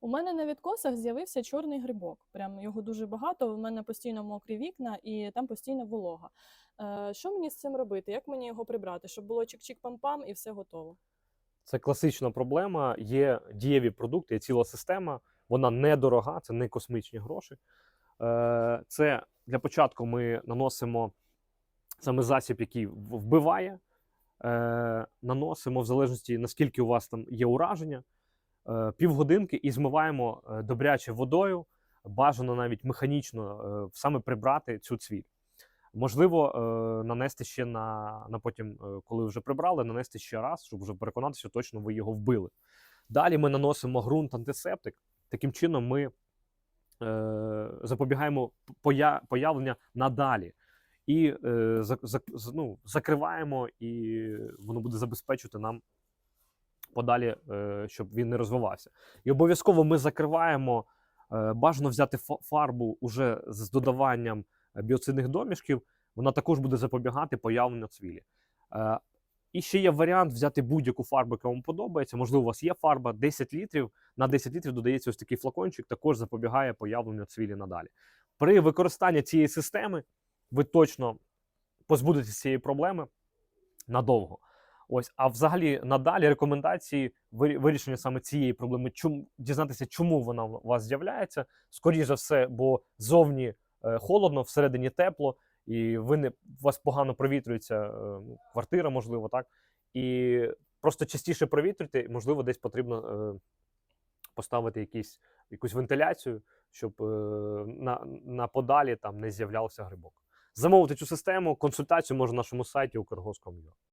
У мене на відкосах з'явився чорний грибок. Прям його дуже багато. У мене постійно мокрі вікна і там постійно волога. Е, що мені з цим робити? Як мені його прибрати? Щоб було чик-чик-пам-пам і все готово. Це класична проблема. Є дієві продукти, є ціла система. Вона недорога, це не космічні гроші. Е, Це для початку ми наносимо саме засіб, який вбиває. Е, Наносимо в залежності, наскільки у вас там є ураження, півгодинки і змиваємо е, добряче водою. Бажано навіть механічно е, саме прибрати цю цвіль. Можливо, е, нанести ще на, на потім, е, коли вже прибрали, нанести ще раз, щоб вже переконатися, точно ви його вбили. Далі ми наносимо ґрунт антисептик. Таким чином, ми е, запобігаємо поя, появлення надалі. І е, за, за, ну, закриваємо, і воно буде забезпечувати нам подалі, е, щоб він не розвивався. І обов'язково ми закриваємо. Е, бажано взяти фарбу уже з додаванням е, біоцидних домішків, вона також буде запобігати появленню цвілі. І ще є варіант взяти будь-яку фарбу, яка вам подобається. Можливо, у вас є фарба 10 літрів. На 10 літрів додається ось такий флакончик, також запобігає появленню цвілі надалі. При використанні цієї системи ви точно позбудетеся цієї проблеми надовго. Ось, а взагалі надалі рекомендації вирішення саме цієї проблеми, чому дізнатися, чому вона у вас з'являється. Скоріше за все, бо зовні е, холодно, всередині тепло, і ви не у вас погано провітрюється е, квартира, можливо, так. І просто частіше провітрюйте, можливо, десь потрібно е, поставити якісь, якусь вентиляцію, щоб на, на подалі там не з'являвся грибок. Замовити цю систему, консультацію можна на нашому сайті Укргоз.com.ua.